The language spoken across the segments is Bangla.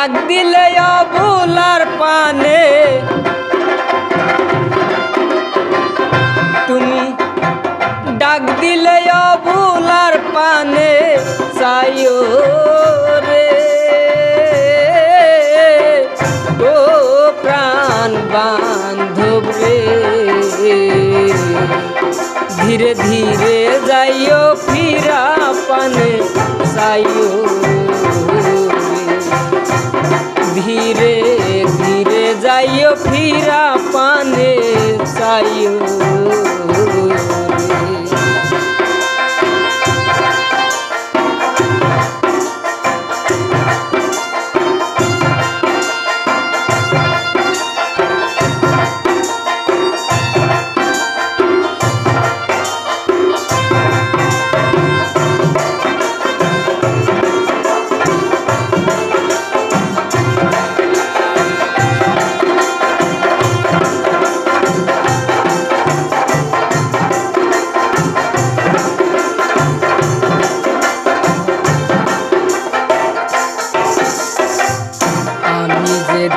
ডাক দিলে অবুলার পানে তুমি ডাক দিলে অবুলার পানে, চাইও রে ও প্রাণ বান্ধব রে ধীরে ধীরে যাইও ফিরা পানে, চাইও। ধীরে ধীরে যাইও ফিরা পানে চাইও।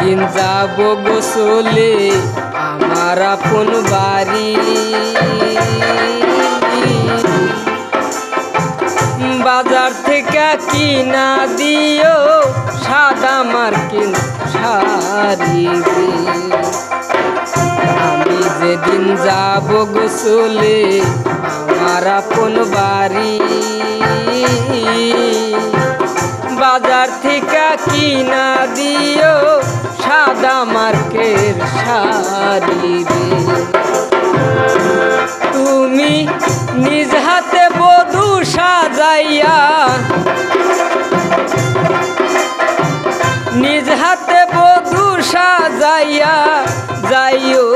যেদিন যাব গোসলে আমার আপন বাড়ি বাজার থেকে কিনা দিও সাদা মার্কিন শাড়ি। আমি যেদিন যাব গোসলে আমার আপন বাড়ি সাজাইয়া নিজ হাতে বধু সাজাইয়া যাইও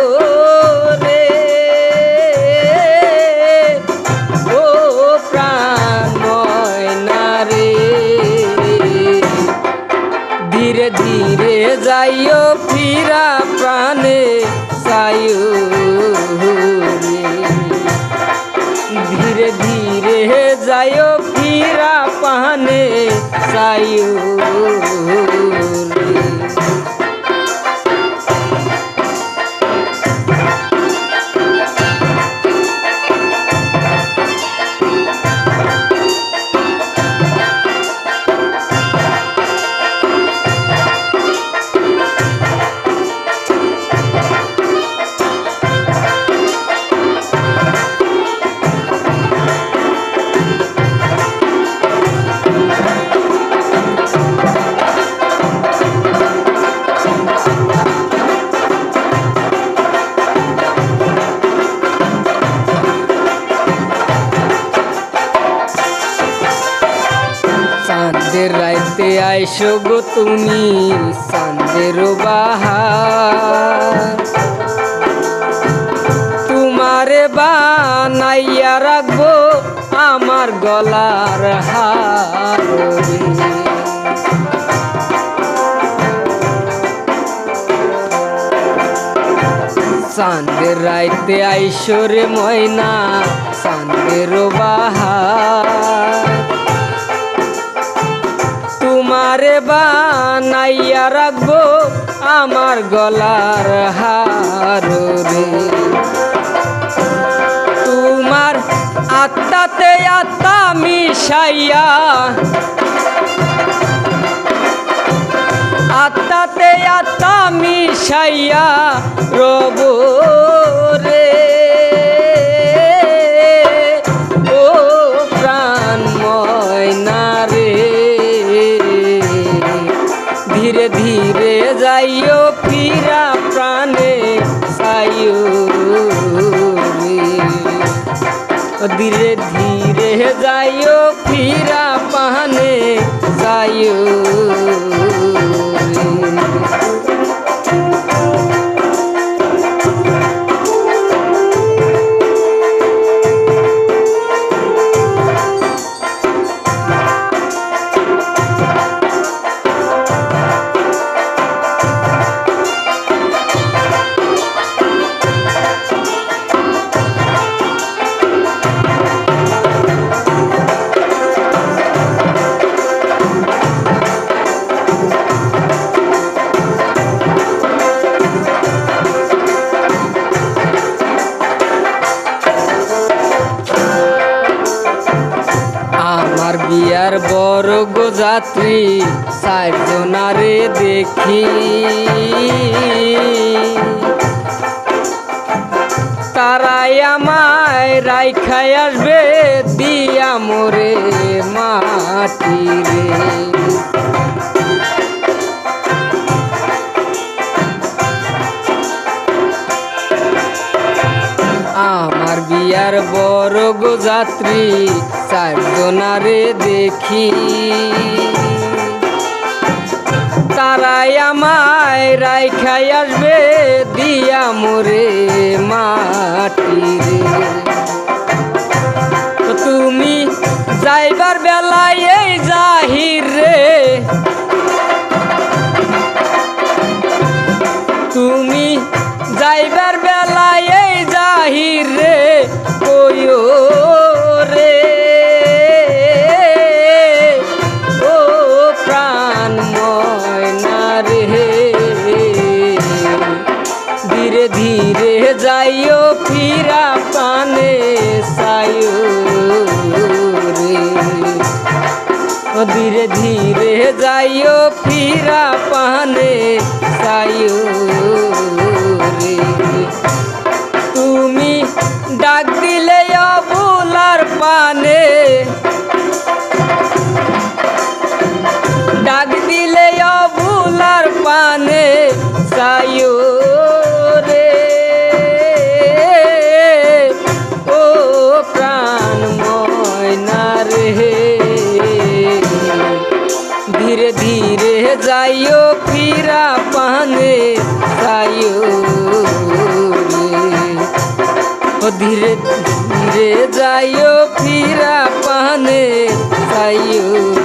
ধীরে ধীরে যাইও ফিরা প্রাণে চাইও। ধীরে যায় ফিরা পানে চাইও আইসো গো তুমি চাঁদের বাহার তোমারে বানাইয়া রাখব আমার গলার হার। চাঁদের রাইতে আইসরে ময়না, চাঁদের বাহার তোমারে বানাইয়া রাখব আমার গলার হার তোমার আত্মাতে আত্মা মিশাইয়া আত্মাতে আত্মা মিশাইয়া রব ধীরে যাইও ফিরা প্রাণে সাইও ধীরে ধীরে যাইও ফিরা পানে যাইও বিয়ার বড় গোজাত্রী চারজনারে দেখি। তারাই আমায় রাইখাই আসবে দিয়া মোরে মাটি রে। যাত্রী চারজনারে দেখি। তারাই আমায় রাইখাই আসবে দিয়া মোরে মাটি রে। সায়ো তুমি ডাক দিলে অবুলার পানে। ডাক দিলে অবুলার পানে। সায়ো ধীরে ধীরে যাইও ফিরা পানে যাইও।